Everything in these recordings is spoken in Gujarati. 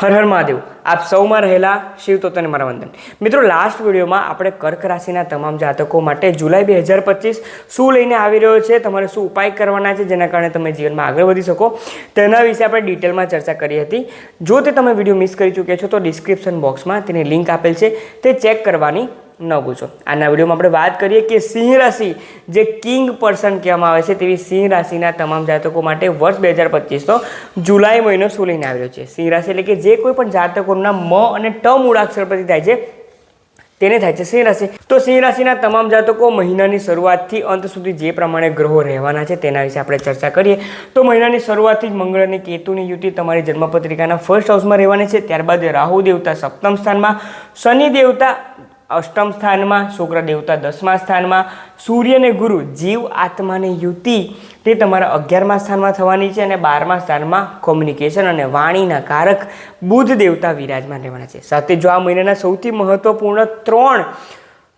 હર હર મહાદેવ. આપ સૌમાં રહેલા શિવ તોતને મારા વંદન. મિત્રો લાસ્ટ વિડીયોમાં આપણે કર્ક રાશિના તમામ જાતકો માટે જુલાઈ બે હજાર પચીસ શું લઈને આવી રહ્યો છે, તમારે શું ઉપાય કરવાના છે, જેના કારણે તમે જીવનમાં આગળ વધી શકો. તેના વિશે આપણે ડિટેલમાં ચર્ચા કરી હતી. જો તે તમે વીડિયો મિસ કરી ચૂક્યા છો, તો ડિસ્ક્રિપ્શન બોક્સમાં તેની લિંક આપેલ છે. તે ચેક કરવાની ન પૂછો. આના વિડીયોમાં આપણે વાત કરીએ કે સિંહ રાશિ જે કિંગ પર્સન કહેવામાં આવે છે તેવી સિંહ રાશિના તમામ જાતકો માટે વર્ષ બે હજાર પચીસનો જુલાઈ મહિનો શું આવ્યો છે. સિંહ રાશિ એટલે કે જે કોઈ પણ જાતકોના મ અને ટ મૂળાક્ષર પરથી થાય છે, તેને થાય છે સિંહ રાશિ. તો સિંહ રાશિના તમામ જાતકો મહિનાની શરૂઆતથી અંત સુધી જે પ્રમાણે ગ્રહો રહેવાના છે તેના વિશે આપણે ચર્ચા કરીએ. તો મહિનાની શરૂઆતથી જ મંગળ અને કેતુની યુતિ તમારી જન્મપત્રિકાના ફર્સ્ટ હાઉસમાં રહેવાની છે. ત્યારબાદ રાહુ દેવતા સપ્તમ સ્થાનમાં, શનિ દેવતા અષ્ટમ સ્થાનમાં શુક્ર દેવતા દસમા સ્થાનમાં, સૂર્ય અને ગુરુ, જીવ આત્માને યુતિ, તે તમારા અગિયારમા સ્થાનમાં થવાની છે અને બારમા સ્થાનમાં કોમ્યુનિકેશન અને વાણીના કારક બુધ દેવતા વિરાજમાન રહેવાના છે. સાથે જો આ મહિનાના સૌથી મહત્વપૂર્ણ ત્રણ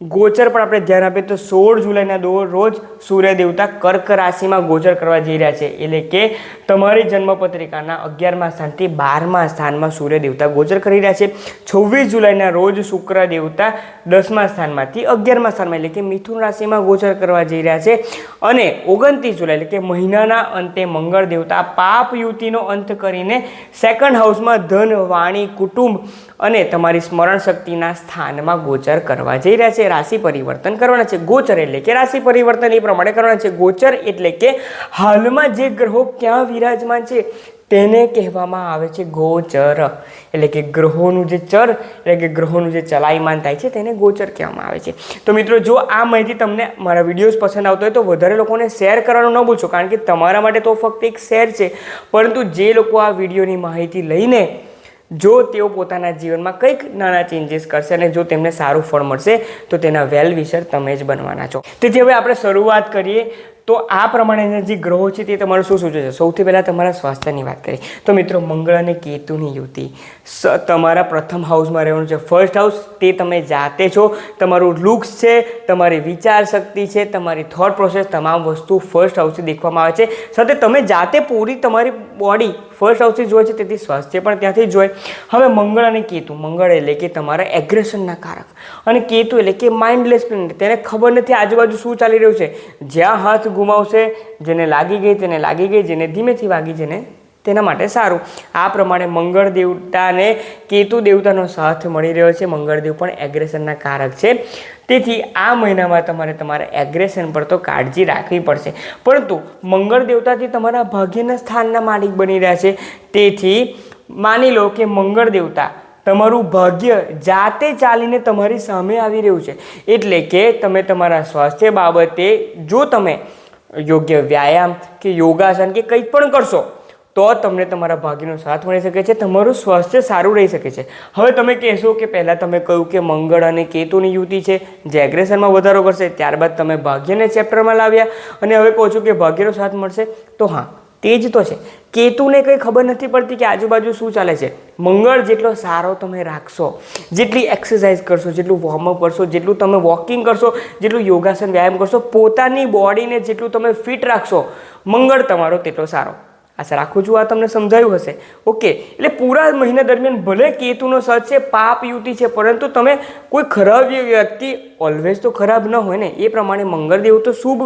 ગોચર પણ આપણે ધ્યાન આપીએ તો સોળ જુલાઈના રોજ સૂર્ય દેવતા કર્ક રાશિમાં ગોચર કરવા જઈ રહ્યા છે. એટલે કે તમારી જન્મપત્રિકાના અગિયારમા સ્થાનથી બારમા સ્થાનમાં સૂર્ય દેવતા ગોચર કરી રહ્યા છે. છવ્વીસ જુલાઈના રોજ શુક્ર દેવતા દસમા સ્થાનમાંથી અગિયારમા સ્થાનમાં એટલે કે મિથુન રાશિમાં ગોચર કરવા જઈ રહ્યા છે. અને ઓગણત્રીસ જુલાઈ, એટલે કે મહિનાના અંતે મંગળ દેવતા પાપ યુતિનો અંત કરીને સેકન્ડ હાઉસમાં ધન, વાણી, કુટુંબ અને તમારી સ્મરણ શક્તિના સ્થાનમાં ગોચર કરવા જઈ રહ્યા છે. રાશિ પરિવર્તન કરવાના છે. ગોચર એટલે કે રાશિ પરિવર્તન એ પ્રમાણે કરવાના છે. ગોચર એટલે કે હાલમાં જે ગ્રહો ક્યાં વિરાજમાન છે તેને કહેવામાં આવે છે ગોચર. એટલે કે ગ્રહોનું જે ચર, એટલે કે ગ્રહોનું જે ચલાયમાન થાય છે તેને ગોચર કહેવામાં આવે છે. તો મિત્રો, જો આ માહિતી તમને મારા વિડીયોઝ પસંદ આવતો હોય તો વધારે લોકોને શેર કરવાનું ન ભૂલશો, કારણ કે તમારા માટે તો ફક્ત એક શેર છે. પરંતુ જે લોકો આ વિડીયોની માહિતી લઈને જો તેઓ પોતાના જીવનમાં કંઈક નાના ચેન્જીસ કરશે અને જો તેમને સારું ફળ મળશે, તો તેના વેલ વિશર તમે જ બનવાના છો. તેથી હવે આપણે શરૂઆત કરીએ તો આ પ્રમાણેના જે ગ્રહો છે તે તમારું શું સૂચવે છે? સૌથી પહેલાં તમારા સ્વાસ્થ્યની વાત કરીએ. તો મિત્રો, મંગળ અને કેતુની યુતિ. તમારા પ્રથમ હાઉસમાં રહેવાનું છે. ફર્સ્ટ હાઉસ તે તમે જાતે છો. તમારું લુક્સ છે, તમારી વિચાર શક્તિ છે, તમારી થોટ પ્રોસેસ તમામ વસ્તુ ફર્સ્ટ હાઉસથી દેખવામાં આવે છે. સાથે તમે જાતે પૂરી તમારી બોડી ફર્સ્ટ હાઉસથી જોઈએ છે, તેથી સ્વાસ્થ્ય પણ ત્યાંથી જોઈએ હવે મંગળ અને કેતુ. મંગળ એટલે કે તમારા એગ્રેશનના કારક. અને કેતુ એટલે કે માઇન્ડલેસ પ્લેનેટ તેને ખબર નથી આજુબાજુ શું ચાલી રહ્યું છે. જ્યાં હાથ ગુમાવશે, જેને લાગી ગઈ તેને લાગી ગઈ, જેને ધીમેથી વાગી જેને તેના માટે સારું. આ પ્રમાણે મંગળ દેવતાને કેતુ દેવતાનો સાથ મળી રહ્યો છે. મંગળદેવ પણ એગ્રેશનના કારક છે. તેથી આ મહિનામાં તમારે તમારા એગ્રેશન પર તો કાળજી રાખવી પડશે. પરંતુ મંગળ દેવતાથી તમારા ભાગ્યના સ્થાનના માલિક બની રહ્યા છે. તેથી માની લો કે મંગળ દેવતા તમારું ભાગ્ય જાતે ચાલીને તમારી સામે આવી રહ્યું છે. એટલે કે તમે તમારા સ્વાસ્થ્ય બાબતે જો તમે યોગ્ય વ્યાયામ કે યોગાસન કે કંઈ પણ કરશો, તો તમને તમારા ભાગ્યનો સાથ મળી શકે છે, તમારું સ્વાસ્થ્ય સારું રહી શકે છે. હવે તમે કહેશો કે પહેલાં તમે કહ્યું કે મંગળ અને કેતુની યુતિ છે, જે એગ્રેશનમાં વધારો કરશે, ત્યારબાદ તમે ભાગ્યને ચેપ્ટરમાં લાવ્યા. અને હવે કહો છો કે ભાગ્યનો સાથ મળશે, તો હા તે જ તો છે. કેતુને કંઈ ખબર નથી પડતી કે આજુબાજુ શું ચાલે છે. મંગળ જેટલો સારો તમે રાખશો, જેટલી એક્સરસાઇઝ કરશો, જેટલું વોર્મઅપ કરશો, જેટલું તમે વોકિંગ કરશો, જેટલું યોગાસન, વ્યાયામ કરશો, પોતાની બોડીને જેટલું તમે ફિટ રાખશો, મંગળ તમારો તેટલો સારો. આશા રાખું છું આ તમને સમજાયું હશે. ઓકે, એટલે પૂરા મહિના દરમિયાન ભલે કેતુનો સચ છે, પાપ યુતિ છે, પરંતુ તમે કોઈ ખરાબ વ્યક્તિ ઓલવેઝ તો ખરાબ ન હોય ને, એ પ્રમાણે મંગળદેવ તો શુભ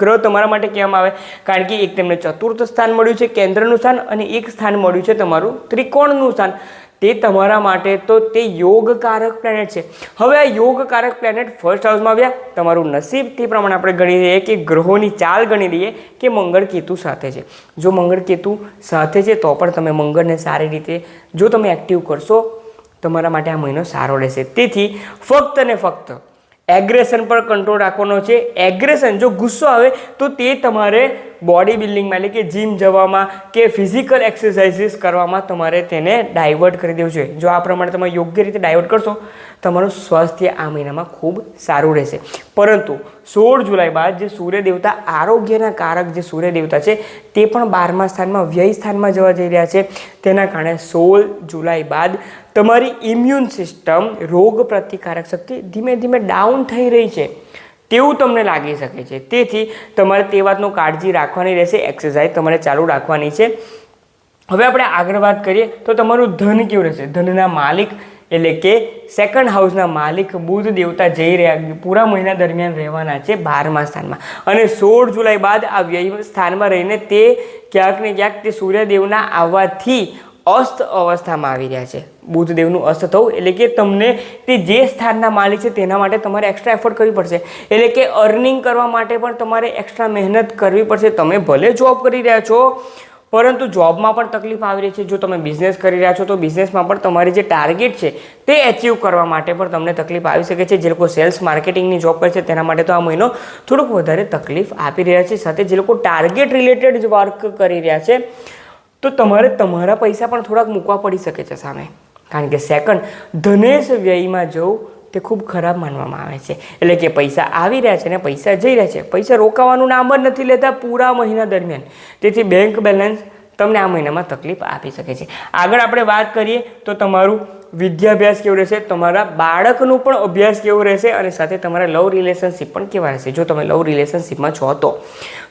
ગ્રહ તમારા માટે કહેવામાં આવે. કારણ કે એક તેમને ચતુર્થ સ્થાન મળ્યું છે, કેન્દ્રનું સ્થાન અને એક સ્થાન મળ્યું છે તમારું ત્રિકોણનું સ્થાન. તે તમારા માટે તો તે યોગકારક પ્લેનેટ છે. હવે આ યોગકારક પ્લેનેટ ફર્સ્ટ હાઉસમાં આવ્યા. તમારું નસીબ તે પ્રમાણે આપણે ગણી દઈએ કે ગ્રહોની ચાલ ગણી દઈએ કે મંગળ કેતુ સાથે છે. જો મંગળ કેતુ સાથે છે તો પણ તમે મંગળને સારી રીતે જો તમે એક્ટિવ કરશો, તમારા માટે આ મહિનો સારો રહેશે. તેથી ફક્ત ને ફક્ત એગ્રેશન પર કંટ્રોલ રાખવાનો છે. એગ્રેશન જો ગુસ્સો આવે, તો તે તમારે બોડી બિલ્ડિંગમાં એટલે કે જીમ જવામાં કે ફિઝિકલ એક્સરસાઇઝીસ કરવામાં તમારે તેને ડાયવર્ટ કરી દેવું જોઈએ. જો આ પ્રમાણે તમે યોગ્ય રીતે ડાયવર્ટ કરશો, તમારું સ્વાસ્થ્ય આ મહિનામાં ખૂબ સારું રહેશે. પરંતુ સોળ જુલાઈ બાદ જે સૂર્ય દેવતા આરોગ્યના કારક જે સૂર્ય દેવતા છે, તે પણ બારમા સ્થાનમાં, વ્યય સ્થાનમાં જવા જઈ રહ્યા છે. તેના કારણે સોળ જુલાઈ બાદ તમારી ઇમ્યુન સિસ્ટમ રોગ પ્રતિકારક શક્તિ ધીમે ધીમે ડાઉન થઈ રહી છે. તેવું તમને લાગી શકે છે. તેથી તમારે તે વાતનું કાળજી રાખવાની રહેશે. એક્સરસાઇઝ તમારે ચાલુ રાખવાની છે. હવે આપણે આગળ વાત કરીએ તો તમારું ધન કેવું રહેશે? ધનના માલિક એટલે કે સેકન્ડ હાઉસના માલિક બુધ દેવતા જઈ રહ્યા પૂરા મહિના દરમિયાન રહેવાના છે બારમા સ્થાનમાં. અને સોળ જુલાઈ બાદ આ વ્યય સ્થાનમાં રહીને તે ક્યાંક ને ક્યાંક તે સૂર્યદેવના આવવાથી અસ્ત અવસ્થામાં આવી રહ્યા છે. બુધદેવનું અસ્ત થવું એટલે કે તમને તે જે સ્થાનના માલિક છે તેના માટે તમારે એક્સ્ટ્રા એફર્ટ કરવી પડશે. એટલે કે અર્નિંગ કરવા માટે પણ તમારે એક્સ્ટ્રા મહેનત કરવી પડશે. તમે ભલે જોબ કરી રહ્યા છો પરંતુ જોબમાં પણ તકલીફ આવી રહી છે. જો તમે બિઝનેસ કરી રહ્યા છો, તો બિઝનેસમાં પણ તમારી જે ટાર્ગેટ છે, તે એચિવ કરવા માટે પણ તમને તકલીફ આવી શકે છે. જે લોકો સેલ્સ માર્કેટિંગની જોબ કરે છે, તેના માટે તો આ મહિનો થોડુંક વધારે તકલીફ આપી રહ્યા છે. સાથે જે લોકો ટાર્ગેટ રિલેટેડ જ વર્ક કરી રહ્યા છે, તો તમારે તમારા પૈસા પણ થોડાક મૂકવા પડી શકે છે સામે. કારણ કે સેકન્ડ ધનેશ વ્યયમાં જવું તે ખૂબ ખરાબ માનવામાં આવે છે. એટલે કે પૈસા આવી રહ્યા છે ને પૈસા જઈ રહ્યા છે. પૈસા રોકાવાનું નામ જ નથી લેતા પૂરા મહિના દરમિયાન. તેથી બેંક બેલેન્સ તમને આ મહિનામાં તકલીફ આપી શકે છે. આગળ આપણે વાત કરીએ તો તમારું વિદ્યાભ્યાસ કેવો રહેશે? તમારા બાળકનું પણ અભ્યાસ કેવો રહેશે? અને સાથે તમારા લવ રિલેશનશિપ પણ કેવા રહેશે? જો તમે લવ રિલેશનશિપમાં છો તો.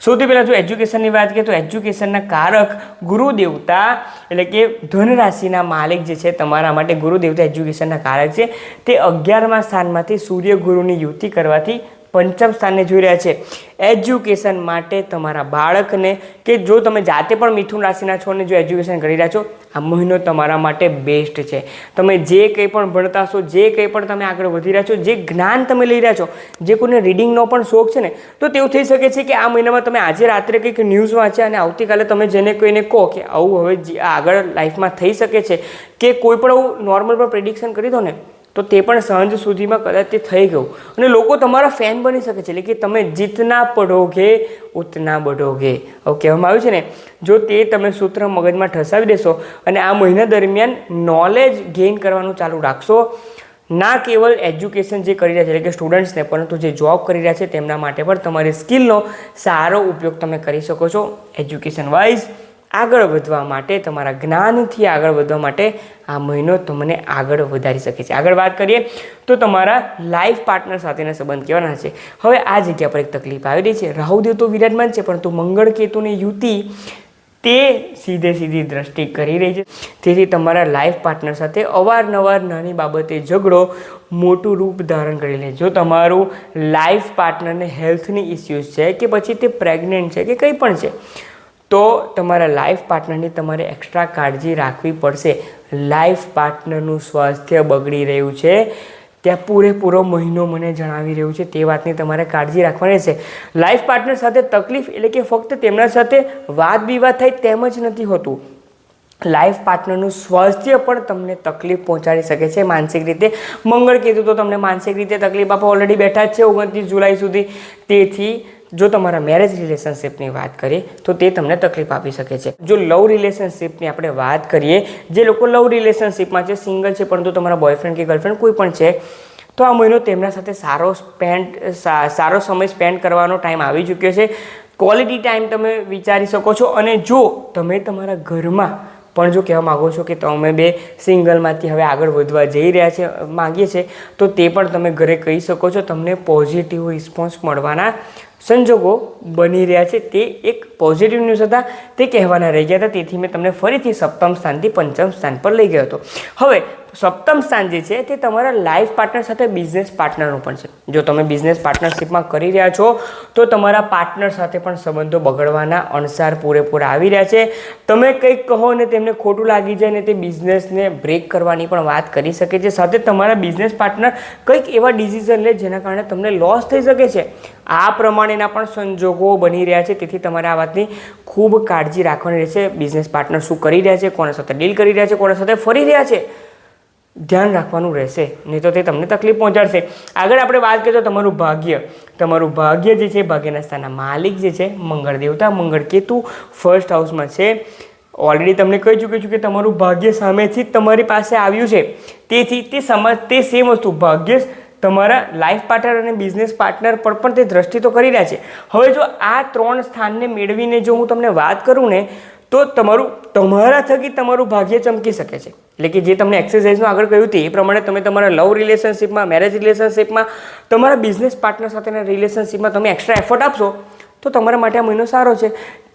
સૌથી પહેલાં જો એજ્યુકેશનની વાત કરીએ તો એજ્યુકેશનના કારક ગુરુ દેવતા એટલે કે ધન રાશિના માલિક જે છે તમારા માટે ગુરુ દેવતા એજ્યુકેશનના કારક છે. તે અગિયારમા સ્થાનમાંથી સૂર્ય ગુરુની યુતિ કરવાથી પંચમ સ્થાને જોઈ રહ્યા છે. એજ્યુકેશન માટે તમારા બાળકને કે જો તમે જાતે પણ મિથુન રાશિના છો ને જો એજ્યુકેશન કરી રહ્યા છો, આ મહિનો તમારા માટે બેસ્ટ છે. તમે જે કંઈ પણ ભણતા છો જે કંઈ પણ તમે આગળ વધી રહ્યા છો, જે જ્ઞાન તમે લઈ રહ્યા છો, જે કોઈને રીડિંગનો પણ શોખ છે ને, તો તેવું થઈ શકે છે કે આ મહિનામાં તમે આજે રાત્રે કંઈક ન્યૂઝ વાંચ્યા અને આવતીકાલે તમે જેને કોઈને કહો કે આવું હવે આગળ લાઈફમાં થઈ શકે છે કે કોઈ પણ આવું નોર્મલ પણ પ્રિડિક્શન કરી દો ને તો તે પણ સાંજ સુધીમાં કદાચ તે થઈ ગયું. અને લોકો તમારા ફેન બની શકે છે, એટલે કે તમે જીતના પડોગે ઉતના બઢોગે. આવું કહેવામાં આવ્યું છે ને? જો તે તમે સૂત્ર મગજમાં ઠસાવી દેશો અને આ મહિના દરમિયાન નોલેજ ગેઇન કરવાનું ચાલુ રાખશો, ના કેવલ એજ્યુકેશન જે કરી રહ્યા છે, એટલે કે સ્ટુડન્ટ્સને પરંતુ જે જોબ કરી રહ્યા છે, તેમના માટે પણ તમારી સ્કિલનો સારો ઉપયોગ તમે કરી શકો છો એજ્યુકેશન વાઇઝ આગળ વધવા માટે, તમારા જ્ઞાનથી આગળ વધવા માટે આ મહિનો તમને આગળ વધારી શકે છે. આગળ વાત કરીએ તો તમારા લાઈફ પાર્ટનર સાથેના સંબંધ કેવાના છે. હવે આ જગ્યા પર એક તકલીફ આવી રહી છે રાહુદેવ તો વિરાજમાન છે, પરંતુ મંગળ કેતુની યુતિ તે સીધે સીધી દ્રષ્ટિ કરી રહી છે. તેથી તમારા લાઈફ પાર્ટનર સાથે અવારનવાર નાની બાબતે ઝઘડો મોટું રૂપ ધારણ કરી લે. જો તમારું લાઈફ પાર્ટનરને હેલ્થની ઇસ્યુઝ છે કે પછી તે પ્રેગ્નેન્ટ છે કે કંઈ પણ છે તો તમારા લાઈફ પાર્ટનરની તમારે એક્સ્ટ્રા કાળજી રાખવી પડશે. લાઈફ પાર્ટનરનું સ્વાસ્થ્ય બગડી રહ્યું છે. ત્યાં પૂરેપૂરો મહિનો મને જણાવી રહ્યું છે. તે વાતની તમારે કાળજી રાખવાની છે. લાઈફ પાર્ટનર સાથે તકલીફ એટલે કે ફક્ત તેમના સાથે વાદ વિવાદ થાય તેમ જ નથી હોતું. લાઈફ પાર્ટનરનું સ્વાસ્થ્ય પણ તમને તકલીફ પહોંચાડી શકે છે માનસિક રીતે. મંગળ કીધું તો તમને માનસિક રીતે તકલીફ આપો ઓલરેડી બેઠા જ છે ઓગણત્રીસ જુલાઈ સુધી. તેથી જો તમારા મેરેજ રિલેશનશિપની વાત કરીએ, તો તે તમને તકલીફ આપી શકે છે. જો લવ રિલેશનશિપની આપણે વાત કરીએ, જે લોકો લવ રિલેશનશિપમાં છે સિંગલ છે, પરંતુ તમારા બોયફ્રેન્ડ કે ગર્લફ્રેન્ડ કોઈ પણ છે, તો આ મહિનો તેમના સાથે સારો સ્પેન્ડ સારો સમય સ્પેન્ડ કરવાનો ટાઈમ આવી ચૂક્યો છે. ક્વોલિટી ટાઈમ તમે વિચારી શકો છો અને જો તમે તમારા ઘરમાં, પણ જો કહેવા માગો છો કે તમે બે સિંગલમાંથી હવે આગળ વધવા જઈ રહ્યા છે, માગીએ છીએ તો તે પણ તમે ઘરે કહી શકો છો, તમને પોઝિટિવ રિસ્પોન્સ મળવાના સંજોગો બની રહ્યા છે. તે એક પોઝિટિવ ન્યૂઝ હતા. તે કહેવાના રહી ગયા હતા. તેથી મેં તમને ફરીથી સપ્તમ સ્થાનથી પંચમ સ્થાન પર લઈ ગયો હતો. હવે સપ્તમ સ્થાન જે છે તે તમારા લાઈફ પાર્ટનર સાથે બિઝનેસ પાર્ટનરનું પણ છે. જો તમે બિઝનેસ પાર્ટનરશિપમાં કરી રહ્યા છો, તો તમારા પાર્ટનર સાથે પણ સંબંધો બગડવાના અણસાર પૂરેપૂરા આવી રહ્યા છે. તમે કંઈક કહો ને તેમને ખોટું લાગી જાય ને તે બિઝનેસને બ્રેક કરવાની પણ વાત કરી શકે છે. સાથે તમારા બિઝનેસ પાર્ટનર કંઈક એવા ડિસિઝન લે જેના કારણે તમને લોસ થઈ શકે છે. આ પ્રમાણેના પણ સંજોગો બની રહ્યા છે. તેથી તમારે આ વાતની ખૂબ કાળજી રાખવાની રહેશે. બિઝનેસ પાર્ટનર શું કરી રહ્યા છે, કોના સાથે ડીલ કરી રહ્યા છે, કોના સાથે ફરી રહ્યા છે. ધ્યાન રાખવાનું રહેશે, નહીં તો તે તમને તકલીફ પહોંચાડશે. આગળ આપણે વાત કરીએ તો તમારું ભાગ્ય. તમારું ભાગ્ય જે છે, ભાગ્યના સ્થાનના માલિક જે છે મંગળ દેવતા મંગળ કેતુ ફર્સ્ટ હાઉસમાં છે. ઓલરેડી તમને કહી ચૂક્યું છું કે તમારું ભાગ્ય સામેથી જ તમારી પાસે આવ્યું છે. તેથી તે સમજ, તે સેમ વસ્તુ, ભાગ્ય તમારા લાઈફ પાર્ટનર અને બિઝનેસ પાર્ટનર પર પણ તે દ્રષ્ટિ તો કરી રહ્યા છે. હવે જો આ ત્રણ સ્થાનને મેળવીને જો હું તમને વાત કરું ને તો તમારું, તમારા થકી તમારું ભાગ્ય ચમકી શકે છે. એટલે કે જે તમને એક્સરસાઇઝનું આગળ કહ્યું હતું એ પ્રમાણે તમે તમારા લવ રિલેશનશિપમાં મેરેજ રિલેશનશિપમાં તમારા બિઝનેસ પાર્ટનર સાથેના રિલેશનશિપમાં તમે એક્સ્ટ્રા એફર્ટ આપશો, તો તમારા માટે આ મહિનો સારો છે.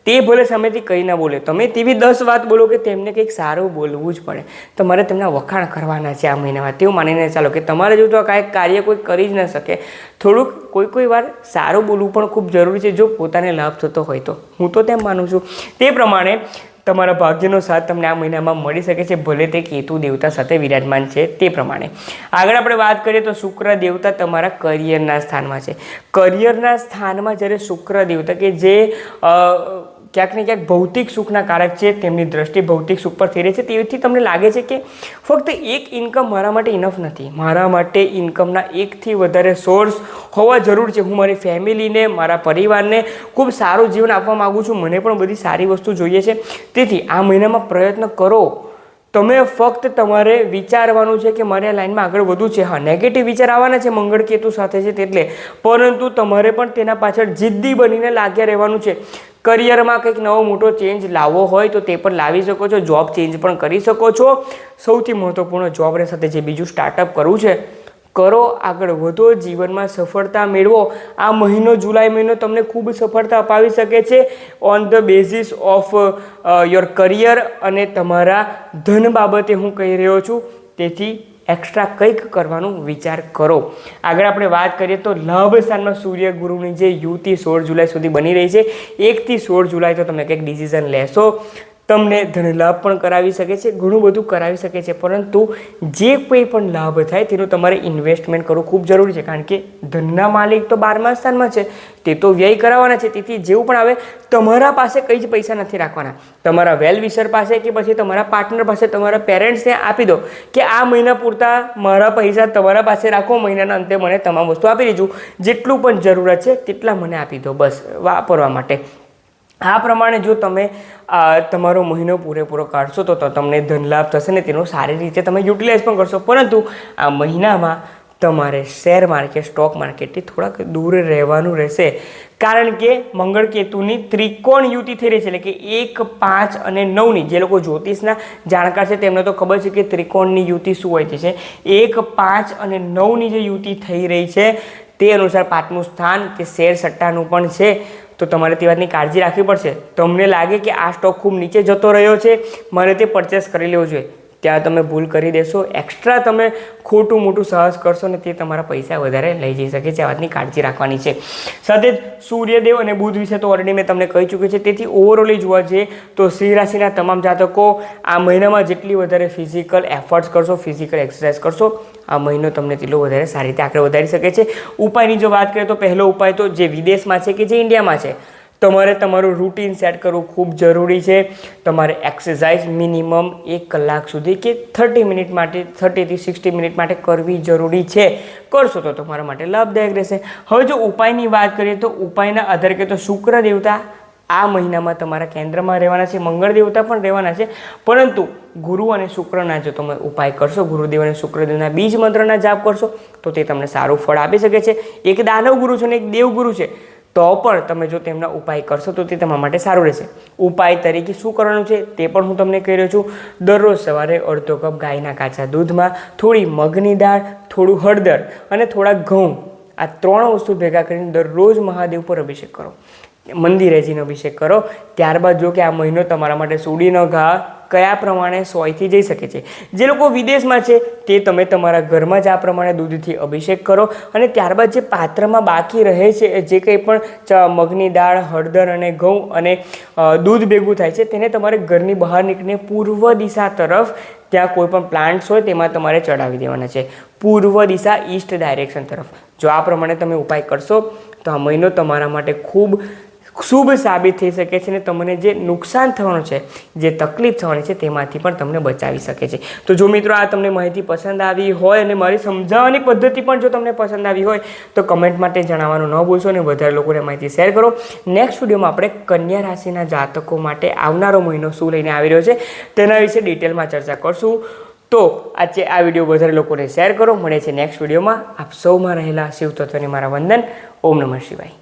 તે ભલે સામેથી કંઈ ના બોલે, તમે તેવી દસ વાત બોલો કે તેમને કંઈક સારું બોલવું જ પડે. તમારે તેમના વખાણ કરવાના છે આ મહિનામાં. તેવું માનીને ચાલો કે તમારે જો તો કાંઈક કાર્ય કોઈ કરી જ ન શકે. થોડુંક કોઈ કોઈ વાર સારું બોલવું પણ ખૂબ જરૂરી છે, જો પોતાને લાભ થતો હોય તો. હું તો તેમ માનું છું. તે પ્રમાણે તમારા ભાગ્યનો સાથ તમને આ મહિનામાં મળી શકે છે, ભલે તે કેતુ દેવતા સાથે વિરાજમાન છે તે પ્રમાણે. આગળ આપણે વાત કરીએ તો શુક્ર દેવતા તમારા કરિયરના સ્થાનમાં છે. કરિયરના સ્થાનમાં જ્યારે શુક્ર દેવતા કે જે ક્યાંક ને ક્યાંક ભૌતિક સુખના કારક છે, તેમની દ્રષ્ટિ ભૌતિક સુખ પર થઈ છે. તેથી તમને લાગે છે કે ફક્ત એક ઇન્કમ મારા માટે ઇનફ નથી. મારા માટે ઇન્કમના એકથી વધારે સોર્સ હોવા જરૂર છે. હું મારી ફેમિલીને મારા પરિવારને ખૂબ સારું જીવન આપવા માગું છું. મને પણ બધી સારી વસ્તુ જોઈએ છે. તેથી આ મહિનામાં પ્રયત્ન કરો. તમે ફક્ત તમારે વિચારવાનું છે કે મારે આ લાઈનમાં આગળ વધવું છે. હા નેગેટિવ વિચાર આવવાના છે મંગળ કેતુ સાથે છે તેટલે. પરંતુ તમારે પણ તેના પાછળ જિદ્દી બનીને લાગ્યા રહેવાનું છે. કરિયરમાં કંઈક નવો મોટો ચેન્જ લાવવો હોય તો તે પણ લાવી શકો છો. જોબ ચેન્જ પણ કરી શકો છો. સૌથી મહત્ત્વપૂર્ણ જોબને સાથે જે બીજું સ્ટાર્ટઅપ કરવું છે કરો, આગળ વધો, જીવનમાં સફળતા મેળવો. આ મહિનો જુલાઈ મહિનો તમને ખૂબ સફળતા અપાવી શકે છે. On the basis of your career અને તમારા ધન બાબતે હું કહી રહ્યો છું. તેથી એક્સ્ટ્રા કંઈક કરવાનું વિચાર કરો. આગળ આપણે વાત કરીએ તો લાભ સ્થાનમાં સૂર્ય ગુરુની જે યુતિ સોળ જુલાઈ સુધી બની રહી છે. એકથી સોળ જુલાઈ તો તમે કંઈક ડિસિઝન લેશો. તમને ધન લાભ પણ કરાવી શકે છે, ઘણું બધું કરાવી શકે છે. પરંતુ જે કોઈ પણ લાભ થાય તેનું તમારે ઇન્વેસ્ટમેન્ટ કરવું ખૂબ જરૂરી છે. કારણ કે ધનના માલિક તો બારમા સ્થાનમાં છે, તે તો વ્યય કરાવવાના છે. તેથી જેવું પણ આવે, તમારા પાસે કંઈ જ પૈસા નથી રાખવાના. તમારા વેલ વિશર પાસે કે પછી તમારા પાર્ટનર પાસે તમારા પેરેન્ટ્સને આપી દો કે આ મહિના પૂરતા મારા પૈસા તમારા પાસે રાખો, મહિનાના અંતે મને તમામ વસ્તુ આપી દેજો. જેટલું પણ જરૂરત છે, તેટલા મને આપી દો. બસ, વાપરવા માટે. આ પ્રમાણે જો તમે તમારો મહિનો પૂરેપૂરો કાઢશો તો તમને ધનલાભ થશે ને તેનો સારી રીતે તમે યુટિલાઇઝ પણ કરશો. પરંતુ આ મહિનામાં તમારે શેર માર્કેટ, સ્ટોક માર્કેટથી થોડાક દૂર રહેવાનું રહેશે. કારણ કે મંગળ કેતુની ત્રિકોણ યુતિ થઈ રહી છે, એટલે કે એક, પાંચ અને નવની, જે લોકો જ્યોતિષના જાણકાર છે તેમને તો ખબર છે કે ત્રિકોણની યુતિ શું હોય છે. એક, પાંચ અને નવની જે યુતિ થઈ રહી છે, તે અનુસાર પાંચમું સ્થાન તે શેર સટ્ટાનું પણ છે. તો તમારે તે વાતની કાળજી રાખવી પડશે. તમને લાગે કે આ સ્ટોક ખૂબ નીચે જતો રહ્યો છે. મારે તે પરચેસ કરી લેવો જોઈએ. ત્યાં તમે ભૂલ કરી દેશો. એક્સ્ટ્રા તમે ખોટું મોટું સાહસ કરશો ને તે તમારા પૈસા વધારે લઈ જઈ શકે છે. આ વાતની કાળજી રાખવાની છે. સાથે જ સૂર્યદેવ અને બુધ વિશે તો ઓલરેડી મેં તમને કહી ચૂક્યું છે. તેથી ઓવરઓલી જોવા જઈએ તો સિંહ રાશિના તમામ જાતકો આ મહિનામાં જેટલી વધારે ફિઝિકલ એફર્ટ્સ કરશો ફિઝિકલ એક્સરસાઇઝ કરશો, આ મહિનો તમને તેટલો વધારે સારી રીતે આગળ વધારી શકે છે. ઉપાયની જો વાત કરીએ તો પહેલો ઉપાય તો જે વિદેશમાં છે કે જે ઇન્ડિયામાં છે. તમારે તમારું રૂટીન સેટ કરવું ખૂબ જરૂરી છે. તમારે એક્સરસાઇઝ મિનિમમ એક કલાક સુધી કે થર્ટી મિનિટ માટે થર્ટીથી સિક્સટી મિનિટ માટે કરવી જરૂરી છે. કરશો તો તમારા માટે લાભદાયક રહેશે. હવે જો ઉપાયની વાત કરીએ તો ઉપાયના આધારે કે તો શુક્ર દેવતા આ મહિનામાં તમારા કેન્દ્રમાં રહેવાના છે, મંગળ દેવતા પણ રહેવાના છે. પરંતુ ગુરુ અને શુક્રના જો તમે ઉપાય કરશો, ગુરુદેવ અને શુક્રદેવના બીજ મંત્રના જાપ કરશો, તો તે તમને સારું ફળ આપી શકે છે. એક દાનવ ગુરુ છે અને એક દેવગુરુ છે. તો પણ તમે જો તેમના ઉપાય કરશો તો તે તમારા માટે સારું રહેશે. ઉપાય તરીકે શું કરવાનું છે તે પણ હું તમને કહી રહ્યો છું. દરરોજ સવારે અડધો કપ ગાયના કાચા દૂધમાં થોડી મગની દાળ, થોડું હળદર અને થોડા ઘઉં. આ ત્રણ વસ્તુ ભેગા કરીને દરરોજ મહાદેવ પર અભિષેક કરો. મંદિરે જઈને અભિષેક કરો. ત્યારબાદ જો કે આ મહિનો તમારા માટે સૂડીનો ઘા કયા પ્રમાણે સોયથી જઈ શકે છે. જે લોકો વિદેશમાં છે, તે તમે તમારા ઘરમાં જ આ પ્રમાણે દૂધથી અભિષેક કરો અને ત્યારબાદ જે પાત્રમાં બાકી રહે છે જે કંઈ પણ મગની દાળ, હળદર અને ઘઉં અને દૂધ ભેગું થાય છે, તેને તમારે ઘરની બહાર નીકળીને પૂર્વ દિશા તરફ ત્યાં કોઈ પણ પ્લાન્ટ્સ હોય, તેમાં તમારે ચડાવી દેવાના છે. પૂર્વ દિશા, ઈસ્ટ ડાયરેક્શન તરફ. જો આ પ્રમાણે તમે ઉપાય કરશો, તો આ મહિનો તમારા માટે ખૂબ શુભ સાબિત થઈ શકે છે અને તમને જે નુકસાન થવાનું છે, જે તકલીફ થવાની છે, તેમાંથી પણ તમને બચાવી શકે છે. તો જો મિત્રો આ તમને માહિતી પસંદ આવી હોય અને મારી સમજાવવાની પદ્ધતિ પણ જો તમને પસંદ આવી હોય, તો કમેન્ટ માટે જણાવવાનું ન ભૂલશો અને વધારે લોકોને માહિતી શેર કરો. નેક્સ્ટ વિડીયોમાં આપણે કન્યા રાશિના જાતકો માટે આવનારો મહિનો શું લઈને આવી રહ્યો છે, તેના વિશે ડિટેલમાં ચર્ચા કરશું. તો આજે આ વીડિયો વધારે લોકોને શેર કરો. મળે છે નેક્સ્ટ વિડીયોમાં આપ સૌમાં રહેલા શિવ તત્વને મારા વંદન. ઓમ નમઃ શિવાય.